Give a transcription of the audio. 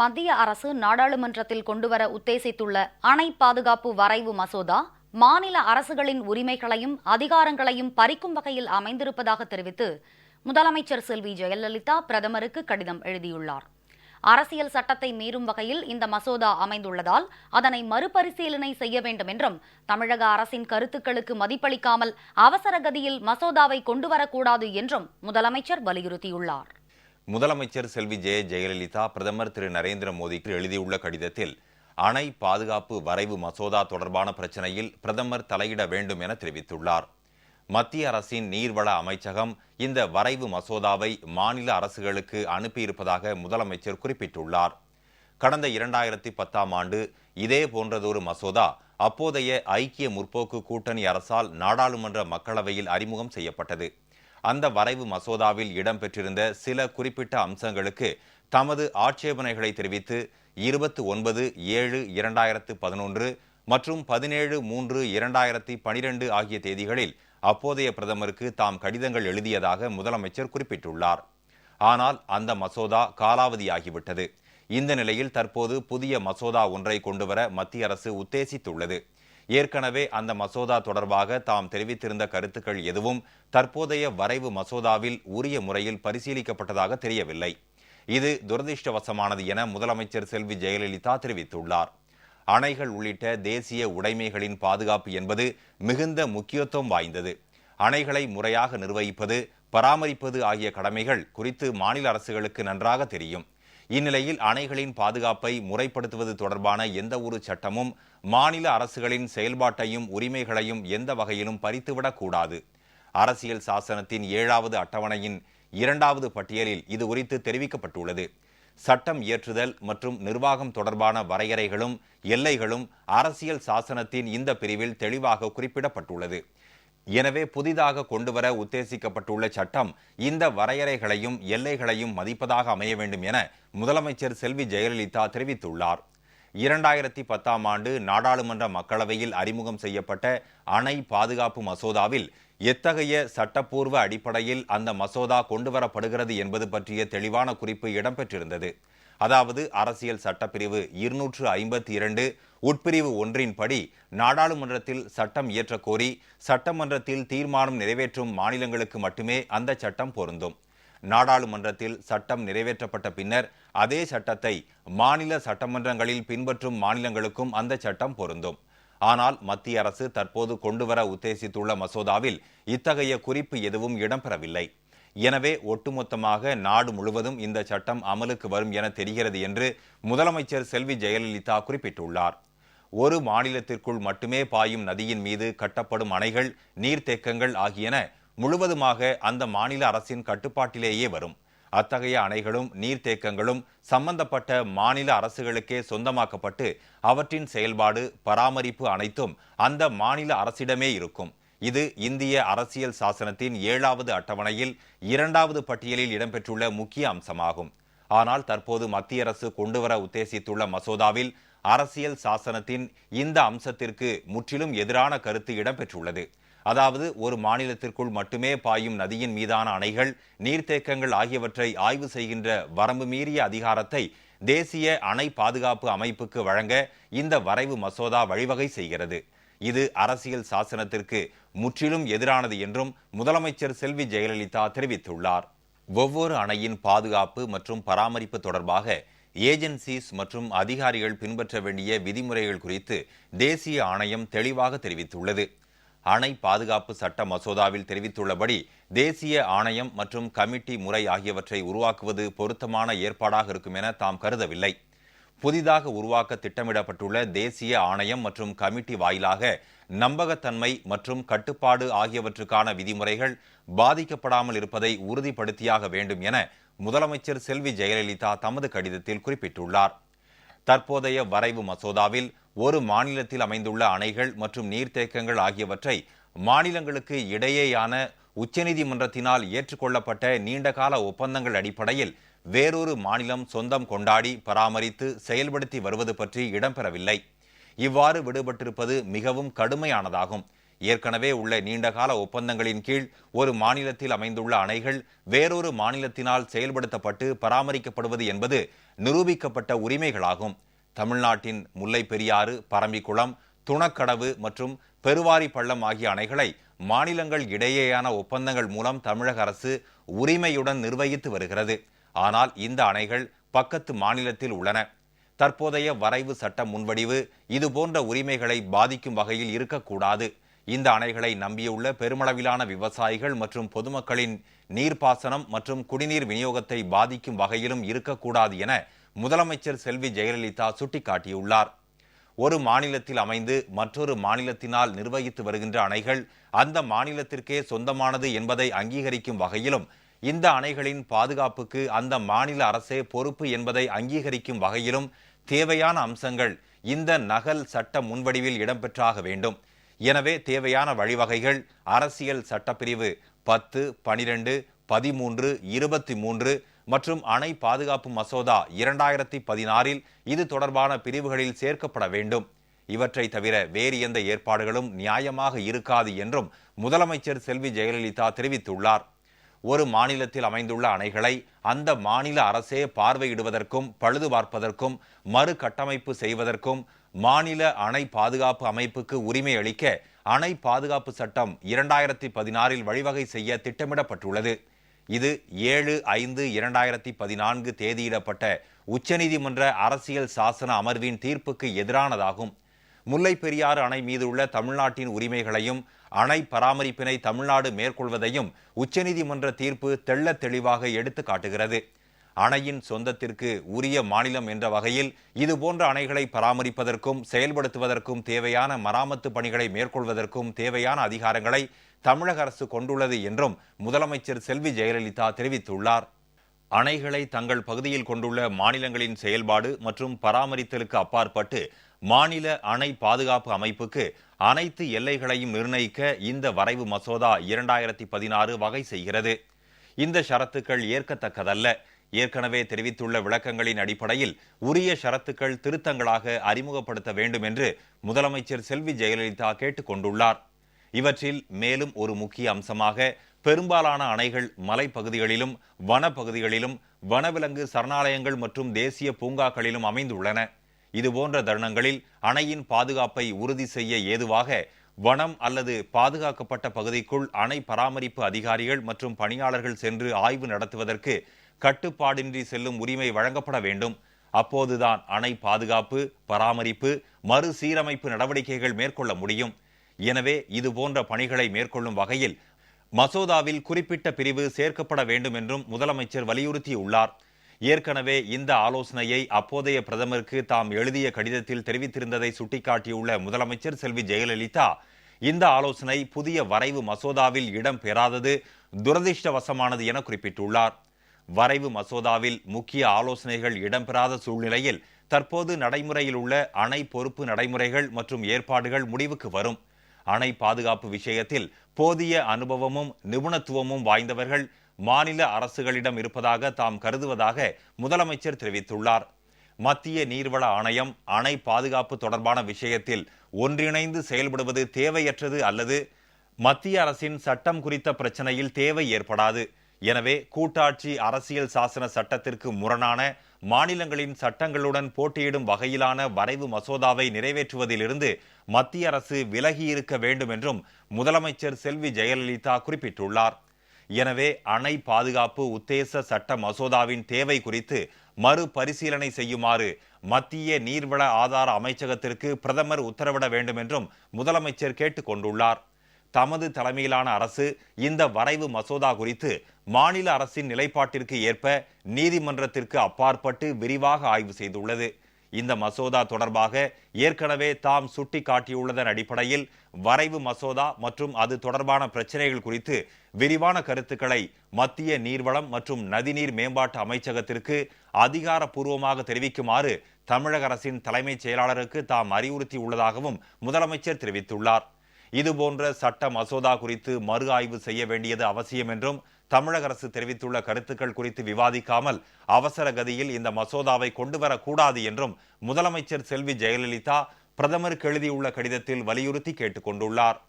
மத்திய அரசு நாடாளுமன்றத்தில் கொண்டுவர உத்தேசித்துள்ள அணை பாதுகாப்பு வரைவு மசோதா மாநில அரசுகளின் உரிமைகளையும் அதிகாரங்களையும் பறிக்கும் வகையில் அமைந்திருப்பதாக தெரிவித்து முதலமைச்சர் செல்வி ஜெயலலிதா பிரதமருக்கு கடிதம் எழுதியுள்ளார். அரசியல் சட்டத்தை மீறும் வகையில் இந்த மசோதா அமைந்துள்ளதால் அதனை மறுபரிசீலனை செய்ய வேண்டும் என்றும் தமிழக அரசின் கருத்துக்களுக்கு மதிப்பளிக்காமல் அவசர கதியில் மசோதாவை கொண்டுவரக்கூடாது என்றும் முதலமைச்சர் வலியுறுத்தியுள்ளார். முதலமைச்சர் செல்வி ஜெய ஜெயலலிதா பிரதமர் திரு நரேந்திர மோடிக்கு எழுதியுள்ள கடிதத்தில் அணை பாதுகாப்பு வரைவு மசோதா தொடர்பான பிரச்சனையில் பிரதமர் தலையிட வேண்டும் என தெரிவித்துள்ளார். மத்திய அரசின் நீர்வள அமைச்சகம் இந்த வரைவு மசோதாவை மாநில அரசுகளுக்கு அனுப்பியிருப்பதாக முதலமைச்சர் குறிப்பிட்டுள்ளார். கடந்த இரண்டாயிரத்தி பத்தாம் ஆண்டு இதே போன்றதொரு மசோதா அப்போதைய ஐக்கிய முற்போக்கு கூட்டணி அரசால் நாடாளுமன்ற மக்களவையில் அறிமுகம் செய்யப்பட்டது. அந்த வரைவு மசோதாவில் இடம்பெற்றிருந்த சில குறிப்பிட்ட அம்சங்களுக்கு தமது ஆட்சேபனைகளை தெரிவித்து இருபத்தி ஒன்பது ஏழு இரண்டாயிரத்து பதினொன்று மற்றும் பதினேழு மூன்று இரண்டாயிரத்தி பனிரெண்டு ஆகிய தேதிகளில் அப்போதைய பிரதமருக்கு தாம் கடிதங்கள் எழுதியதாக முதலமைச்சர் குறிப்பிட்டுள்ளார். ஆனால் அந்த மசோதா காலாவதியாகிவிட்டது. இந்த நிலையில் தற்போது புதிய மசோதா ஒன்றை கொண்டுவர மத்திய அரசு உத்தேசித்துள்ளது. ஏற்கனவே அந்த மசோதா தொடர்பாக தாம் தெரிவித்திருந்த கருத்துக்கள் எதுவும் தற்போதைய வரைவு மசோதாவில் உரிய முறையில் பரிசீலிக்கப்பட்டதாக தெரியவில்லை. இது துரதிருஷ்டவசமானது என முதலமைச்சர் செல்வி ஜெயலலிதா தெரிவித்துள்ளார். அணைகள் உள்ளிட்ட தேசிய உடைமைகளின் பாதுகாப்பு என்பது மிகுந்த முக்கியத்துவம் வாய்ந்தது. அணைகளை முறையாக நிர்வகிப்பது பராமரிப்பது ஆகிய கடமைகள் குறித்து மாநில அரசுகளுக்கு நன்றாக தெரியும். இந்நிலையில் அணைகளின் பாதுகாப்பை முறைப்படுத்துவது தொடர்பான எந்த ஒரு சட்டமும் மாநில அரசுகளின் செயல்பாட்டையும் உரிமைகளையும் எந்த வகையிலும் பறித்துவிடக் கூடாது. அரசியல் சாசனத்தின் ஏழாவது அட்டவணையின் இரண்டாவது பட்டியலில் இது குறித்து தெரிவிக்கப்பட்டுள்ளது. சட்டம் இயற்றுதல் மற்றும் நிர்வாகம் தொடர்பான வரையறைகளும் எல்லைகளும் அரசியல் சாசனத்தின் இந்த பிரிவில் தெளிவாக குறிப்பிடப்பட்டுள்ளது. எனவே புதிதாக கொண்டுவர உத்தேசிக்கப்பட்டுள்ள சட்டம் இந்த வரையறைகளையும் எல்லைகளையும் மதிப்பதாக அமைய வேண்டும் என முதலமைச்சர் செல்வி ஜெயலலிதா தெரிவித்துள்ளார். இரண்டாயிரத்தி பத்தாம் ஆண்டு நாடாளுமன்ற மக்களவையில் அறிமுகம் செய்யப்பட்ட அணை பாதுகாப்பு மசோதாவில் எத்தகைய சட்டப்பூர்வ அடிப்படையில் அந்த மசோதா கொண்டுவரப்படுகிறது என்பது பற்றிய தெளிவான குறிப்பு இடம்பெற்றிருந்தது. அதாவது அரசியல் சட்டப்பிரிவு இருநூற்று ஐம்பத்தி இரண்டு உட்பிரிவு ஒன்றின்படி நாடாளுமன்றத்தில் சட்டம் இயற்றக்கோரி சட்டமன்றத்தில் தீர்மானம் நிறைவேற்றும் மாநிலங்களுக்கு மட்டுமே அந்த சட்டம் பொருந்தும். நாடாளுமன்றத்தில் சட்டம் நிறைவேற்றப்பட்ட பின்னர் அதே சட்டத்தை மாநில சட்டமன்றங்களில் பின்பற்றும் மாநிலங்களுக்கும் அந்த சட்டம் பொருந்தும். ஆனால் மத்திய அரசு தற்போது கொண்டுவர உத்தேசித்துள்ள மசோதாவில் இத்தகைய குறிப்பு எதுவும் இடம்பெறவில்லை. எனவே ஒட்டுமொத்தமாக நாடு முழுவதும் இந்த சட்டம் அமலுக்கு வரும் என தெரிகிறது என்று முதலமைச்சர் செல்வி ஜெயலலிதா குறிப்பிட்டுள்ளார். ஒரு மாநிலத்திற்குள் மட்டுமே பாயும் நதியின் மீது கட்டப்படும் அணைகள் நீர்த்தேக்கங்கள் ஆகியன முழுவதுமாக அந்த மாநில அரசின் கட்டுப்பாட்டிலேயே வரும். அத்தகைய அணைகளும் நீர்த்தேக்கங்களும் சம்பந்தப்பட்ட மாநில அரசுகளுக்கே சொந்தமாக்கப்பட்டு அவற்றின் செயல்பாடு பராமரிப்பு அனைத்தும் அந்த மாநில அரசிடமே இருக்கும். இது இந்திய அரசியல் சாசனத்தின் ஏழாவது அட்டவணையில் இரண்டாவது பட்டியலில் இடம்பெற்றுள்ள முக்கிய அம்சமாகும். ஆனால் தற்போது மத்திய அரசு கொண்டுவர உத்தேசித்துள்ள மசோதாவில் அரசியல் சாசனத்தின் இந்த அம்சத்திற்கு முற்றிலும் எதிரான கருத்து இடம்பெற்றுள்ளது. அதாவது ஒரு மாநிலத்திற்குள் மட்டுமே பாயும் நதியின் மீதான அணைகள் நீர்த்தேக்கங்கள் ஆகியவற்றை ஆய்வு செய்கின்ற வரம்பு மீறிய அதிகாரத்தை தேசிய அணை பாதுகாப்பு அமைப்புக்கு வழங்க இந்த வரைவு மசோதா வழிவகை செய்கிறது. இது அரசியல் சாசனத்திற்கு முற்றிலும் எதிரானது என்றும் முதலமைச்சர் செல்வி ஜெயலலிதா தெரிவித்துள்ளார். ஒவ்வொரு அணையின் பாதுகாப்பு மற்றும் பராமரிப்பு தொடர்பாக ஏஜென்சிஸ் மற்றும் அதிகாரிகள் பின்பற்ற வேண்டிய விதிமுறைகள் குறித்து தேசிய ஆணையம் தெளிவாக தெரிவித்துள்ளது. அணை பாதுகாப்பு சட்ட மசோதாவில் தெரிவித்துள்ளபடி தேசிய ஆணையம் மற்றும் கமிட்டி முறை ஆகியவற்றை உருவாக்குவது பொருத்தமான ஏற்பாடாக இருக்கும் என தாம் கருதவில்லை. புதிதாக உருவாக்க திட்டமிடப்பட்டுள்ள தேசிய ஆணையம் மற்றும் கமிட்டி வாயிலாக நம்பகத்தன்மை மற்றும் கட்டுப்பாடு ஆகியவற்றுக்கான விதிமுறைகள் பாதிக்கப்படாமல் இருப்பதை உறுதிப்படுத்தியாக வேண்டும் என முதலமைச்சர் செல்வி ஜெயலலிதா தமது கடிதத்தில் குறிப்பிட்டுள்ளார். தற்போதைய வரைவு மசோதாவில் ஒரு மாநிலத்தில் அமைந்துள்ள அணைகள் மற்றும் நீர்த்தேக்கங்கள் ஆகியவற்றை மாநிலங்களுக்கு இடையேயான உச்சநீதிமன்றத்தினால் ஏற்றுக்கொள்ளப்பட்ட நீண்டகால ஒப்பந்தங்கள் அடிப்படையில் வேறொரு மாநிலம் சொந்தம் கொண்டாடி பராமரித்து செயல்படுத்தி வருவது பற்றி இடம்பெறவில்லை. இவ்வாறு விடுபட்டிருப்பது மிகவும் கடுமையானதாகும். ஏற்கனவே உள்ள நீண்டகால ஒப்பந்தங்களின் கீழ் ஒரு மாநிலத்தில் அமைந்துள்ள அணைகள் வேறொரு மாநிலத்தினால் செயல்படுத்தப்பட்டு பராமரிக்கப்படுவது என்பது நிரூபிக்கப்பட்ட உரிமைகளாகும். தமிழ்நாட்டின் முல்லை பெரியாறு பரம்பிக்குளம் துணக்கடவு மற்றும் பெருவாரி பள்ளம் ஆகிய அணைகளை மாநிலங்கள் இடையேயான ஒப்பந்தங்கள் மூலம் தமிழக அரசு உரிமையுடன் நிர்வகித்து வருகிறது. ஆனால் இந்த அணைகள் பக்கத்து மாநிலத்தில் உள்ளன. தற்போதைய வரைவு சட்ட முன்வடிவு இதுபோன்ற உரிமைகளை பாதிக்கும் வகையில் இருக்கக்கூடாது. இந்த அணைகளை நம்பியுள்ள பெருமளவிலான விவசாயிகள் மற்றும் பொதுமக்களின் நீர்ப்பாசனம் மற்றும் குடிநீர் விநியோகத்தை பாதிக்கும் வகையிலும் இருக்கக்கூடாது என முதலமைச்சர் செல்வி ஜெயலலிதா சுட்டிக்காட்டியுள்ளார். ஒரு மாநிலத்தில் அமைந்து மற்றொரு மாநிலத்தினால் நிர்வகித்து வருகின்ற அணைகள் அந்த மாநிலத்திற்கே சொந்தமானது என்பதை அங்கீகரிக்கும் வகையிலும் இந்த அணைகளின் பாதுகாப்புக்கு அந்த மாநில அரசே பொறுப்பு என்பதை அங்கீகரிக்கும் வகையிலும் தேவையான அம்சங்கள் இந்த நகல் சட்ட முன்வடிவில் இடம்பெற்றாக வேண்டும். எனவே தேவையான வழிவகைகள் அரசியல் சட்டப்பிரிவு பத்து பனிரெண்டு பதிமூன்று இருபத்தி மூன்று மற்றும் அணை பாதுகாப்பு மசோதா இரண்டாயிரத்தி பதினாறில் இது தொடர்பான பிரிவுகளில் சேர்க்கப்பட வேண்டும். இவற்றை தவிர வேறு எந்த ஏற்பாடுகளும் நியாயமாக இருக்காது என்றும் முதலமைச்சர் செல்வி ஜெயலலிதா தெரிவித்துள்ளார். ஒரு மாநிலத்தில் அமைந்துள்ள அணைகளை அந்த மாநில அரசே பார்வையிடுவதற்கும் பழுது பார்ப்பதற்கும் மறுகட்டமைப்பு செய்வதற்கும் மாநில அணை பாதுகாப்பு அமைப்புக்கு உரிமை அளிக்க அணை பாதுகாப்பு சட்டம் இரண்டாயிரத்தி பதினாறில் வழிவகை செய்ய திட்டமிடப்பட்டுள்ளது. இது ஏழு ஐந்து இரண்டாயிரத்தி பதினான்கு தேதியிடப்பட்ட உச்சநீதிமன்ற அரசியல் சாசன அமர்வின் தீர்ப்புக்கு எதிரானதாகும். முல்லை பெரியாறு அணை மீது உள்ள தமிழ்நாட்டின் உரிமைகளையும் அணை பராமரிப்பினை தமிழ்நாடு மேற்கொள்வதையும் உச்சநீதிமன்ற தீர்ப்பு தெள்ள தெளிவாக எடுத்து காட்டுகிறது அணையின் சொந்தத்திற்கு உரிய மாநிலம் என்ற வகையில் இதுபோன்ற அணைகளை பராமரிப்பதற்கும் செயல்படுத்துவதற்கும் தேவையான மராமத்து பணிகளை மேற்கொள்வதற்கும் தேவையான அதிகாரங்களை தமிழக அரசு கொண்டுள்ளது என்றும் முதலமைச்சர் செல்வி ஜெயலலிதா தெரிவித்துள்ளார். அணைகளை தங்கள் பகுதியில் கொண்டுள்ள மாநிலங்களின் செயல்பாடு மற்றும் பராமரித்தலுக்கு அப்பாற்பட்டு மாநில அணை பாதுகாப்பு அமைப்புக்கு அனைத்து எல்லைகளையும் நிர்ணயிக்க இந்த வரைவு மசோதா இரண்டாயிரத்தி பதினாறு வகை செய்கிறது. இந்த ஷரத்துக்கள் ஏற்கத்தக்கதல்ல. ஏற்கனவே தெரிவித்துள்ள விளக்கங்களின் அடிப்படையில் உரிய ஷரத்துக்கள் திருத்தங்களாக அறிமுகப்படுத்த வேண்டும் என்று முதலமைச்சர் செல்வி ஜெயலலிதா கேட்டுக் கொண்டுள்ளார். இவற்றில் மேலும் ஒரு முக்கிய அம்சமாக பெரும்பாலான அணைகள் மலைப்பகுதிகளிலும் வனப்பகுதிகளிலும் வனவிலங்கு சரணாலயங்கள் மற்றும் தேசிய பூங்காக்களிலும் அமைந்துள்ளன. இதுபோன்ற தருணங்களில் அணையின் பாதுகாப்பை உறுதி செய்ய ஏதுவாக வனம் அல்லது பாதுகாக்கப்பட்ட பகுதிக்குள் அணை பராமரிப்பு அதிகாரிகள் மற்றும் பணியாளர்கள் சென்று ஆய்வு நடத்துவதற்கு கட்டுப்பாடின்றி செல்லும் உரிமை வழங்கப்பட வேண்டும். அப்போதுதான் அணை பாதுகாப்பு பராமரிப்பு மறுசீரமைப்பு நடவடிக்கைகள் மேற்கொள்ள முடியும். எனவே இது போன்ற பணிகளை மேற்கொள்ளும் வகையில் மசோதாவில் குறிப்பிட்ட பிரிவு சேர்க்கப்பட வேண்டும் என்றும் முதலமைச்சர் வலியுறுத்தியுள்ளார். ஏற்கனவே இந்த ஆலோசனையை அப்போதைய பிரதமருக்கு தாம் எழுதிய கடிதத்தில் தெரிவித்திருந்ததை சுட்டிக்காட்டியுள்ள முதலமைச்சர் செல்வி ஜெயலலிதா இந்த ஆலோசனை புதிய வரைவு மசோதாவில் இடம் பெறாதது துரதிர்ஷ்டவசமானது என குறிப்பிட்டுள்ளார். வரைவு மசோதாவில் முக்கிய ஆலோசனைகள் இடம்பெறாத சூழ்நிலையில் தற்போது நடைமுறையில் உள்ள அணை பொறுப்பு நடைமுறைகள் மற்றும் ஏற்பாடுகள் முடிவுக்கு வரும். அணை பாதுகாப்பு விஷயத்தில் போதிய அனுபவமும் நிபுணத்துவமும் வாய்ந்தவர்கள் மாநில அரசுகளிடம் இருப்பதாக தாம் கருதுவதாக முதலமைச்சர் தெரிவித்துள்ளார். மத்திய நீர்வள ஆணையம் அணை பாதுகாப்பு தொடர்பான விஷயத்தில் ஒன்றிணைந்து செயல்படுவது தேவையற்றது அல்லது மத்திய அரசின் சட்டம் குறித்த பிரச்சனையில் தேவை ஏற்படாது. எனவே கூட்டாட்சி அரசியல் சாசன சட்டத்திற்கு முரணான மாநிலங்களின் சட்டங்களுடன் போட்டியிடும் வகையிலான வரைவு மசோதாவை நிறைவேற்றுவதிலிருந்து மத்திய அரசு விலகி இருக்க வேண்டும் என்றும் முதலமைச்சர் செல்வி ஜெயலலிதா குறிப்பிட்டுள்ளார். எனவே அணை பாதுகாப்பு உத்தேச சட்ட மசோதாவின் தேவை குறித்து மறுபரிசீலனை செய்யுமாறு மத்திய நீர்வள ஆதார அமைச்சகத்திற்கு பிரதமர் உத்தரவிட வேண்டும் என்றும் முதலமைச்சர் கேட்டுக்கொண்டுள்ளார். தமது தலைமையிலான அரசு இந்த வரைவு மசோதா குறித்து மாநில அரசின் நிலைப்பாட்டிற்கு ஏற்ப நீதிமன்றத்திற்கு அப்பாற்பட்டு விரிவாக ஆய்வு செய்துள்ளது. இந்த மசோதா தொடர்பாக ஏற்கனவே தாம் சுட்டி காட்டியுள்ளதன் அடிப்படையில் வரைவு மசோதா மற்றும் அது தொடர்பான பிரச்சனைகள் குறித்து விரிவான கருத்துக்களை மத்திய நீர்வளம் மற்றும் நதிநீர் மேம்பாட்டு அமைச்சகத்திற்கு அதிகாரப்பூர்வமாக தெரிவிக்குமாறு தமிழக அரசின் தலைமைச் செயலாளருக்கு தாம் அறிவுறுத்தியுள்ளதாகவும் முதலமைச்சர் தெரிவித்துள்ளார். இதுபோன்ற சட்ட மசோதா குறித்து மறு ஆய்வு செய்ய வேண்டியது அவசியம் என்றும் தமிழக அரசு தெரிவித்துள்ள கருத்துக்கள் குறித்து விவாதிக்காமல் அவசர கதியில் இந்த மசோதாவை கொண்டு வரக்கூடாது என்றும் முதலமைச்சர் செல்வி ஜெயலலிதா பிரதமருக்கு எழுதியுள்ள கடிதத்தில் வலியுறுத்தி கேட்டுக்கொண்டுள்ளார். கொண்டுள்ளார்